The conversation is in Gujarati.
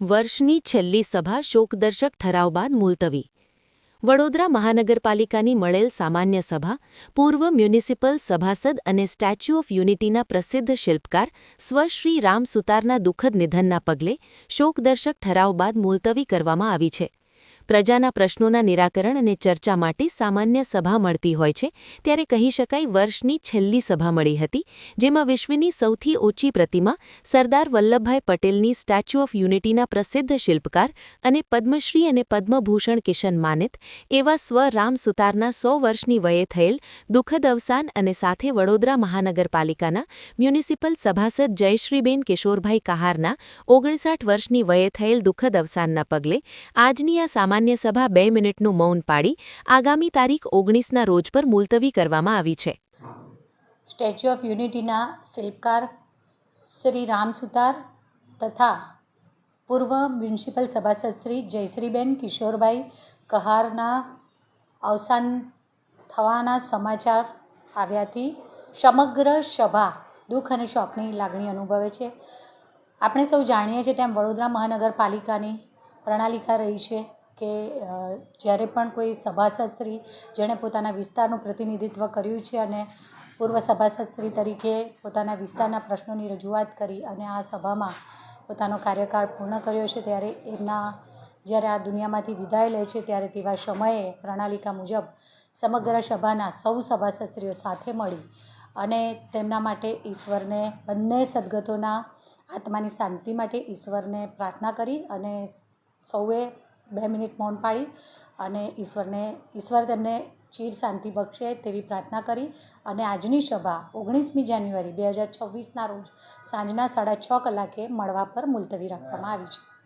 વર્ષની છેલ્લી સભા શોકદર્શક ઠરાવ બાદ મુલતવી. વડોદરા મહાનગરપાલિકાની મળેલ સામાન્ય સભા, પૂર્વ મ્યુનિસિપલ સભાસદ અને સ્ટેચ્યુ ઓફ યુનિટીના પ્રસિદ્ધ શિલ્પકાર સ્વશ્રી રામ સુતારના દુઃખદ નિધનના પગલે શોકદર્શક ઠરાવ બાદ મુલતવી કરવામાં આવી છે. પ્રજાના પ્રશ્નોના નિરાકરણ અને ચર્ચા માટે સામાન્ય સભા મળતી હોય છે, ત્યારે કહી શકાય વર્ષની છેલ્લી સભા મળી હતી, જેમાં વિશ્વની સૌથી ઓછી પ્રતિમા સરદાર વલ્લભભાઈ પટેલની સ્ટેચ્યુ ઓફ યુનિટીના પ્રસિદ્ધ શિલ્પકાર અને પદ્મશ્રી અને પદ્મભૂષણ કિશન માનિત, એવા સ્વ રામ સુતારના સો વર્ષની વયે થયેલ દુઃખદ અવસાન અને સાથે વડોદરા મહાનગરપાલિકાના મ્યુનિસિપલ સભાસદ જયશ્રીબેન કિશોરભાઈ કહારના ઓગણસાઠ વર્ષની વયે થયેલ દુઃખદ અવસાનના પગલે આજની આ સામાન્ય સભા બે મિનિટનું મૌન પાડી આગામી તારીખ ઓગણીસના રોજ પર મુલતવી કરવામાં આવી છે. સ્ટેચ્યુ ઓફ યુનિટીના શિલ્પકાર શ્રી રામ સુતાર તથા પૂર્વ મ્યુનિસિપલ સભાસદ શ્રી જયશ્રીબેન કિશોરભાઈ કહારના અવસાન થવાના સમાચાર આવ્યાથી સમગ્ર સભા દુઃખ અને શોકની લાગણી અનુભવે છે. આપણે સૌ જાણીએ છીએ તેમ વડોદરા મહાનગરપાલિકાની પ્રણાલિકા રહી છે. કે જ્યારે પણ કોઈ સભાસદશ્રી જેણે પોતાના વિસ્તારનું પ્રતિનિધિત્વ કર્યું છે અને પૂર્વ સભાસદશ્રી તરીકે પોતાના વિસ્તારના પ્રશ્નોની રજૂઆત કરી અને આ સભામાં પોતાનો કાર્યકાળ પૂર્ણ કર્યો છે, ત્યારે એમના જ્યારે આ દુનિયામાંથી વિદાય લે છે, ત્યારે તેવા સમયે પ્રણાલિકા મુજબ સમગ્ર સભાના સૌ સભાસદશ્રીઓ સાથે મળી અને તેમના માટે ઈશ્વરને બંને સદગતોના આત્માની શાંતિ માટે ઈશ્વરને પ્રાર્થના કરી અને સૌએ બે મિનિટ મૌન પાડી અને ઈશ્વરને, ઈશ્વર તેમને ચીર શાંતિ બક્ષે તેવી પ્રાર્થના કરી અને આજની સભા ઓગણીસમી જાન્યુઆરી બે હજાર છવ્વીસના રોજ સાંજના સાડા છ કલાકે મળવા પર મુલતવી રાખવામાં આવી છે.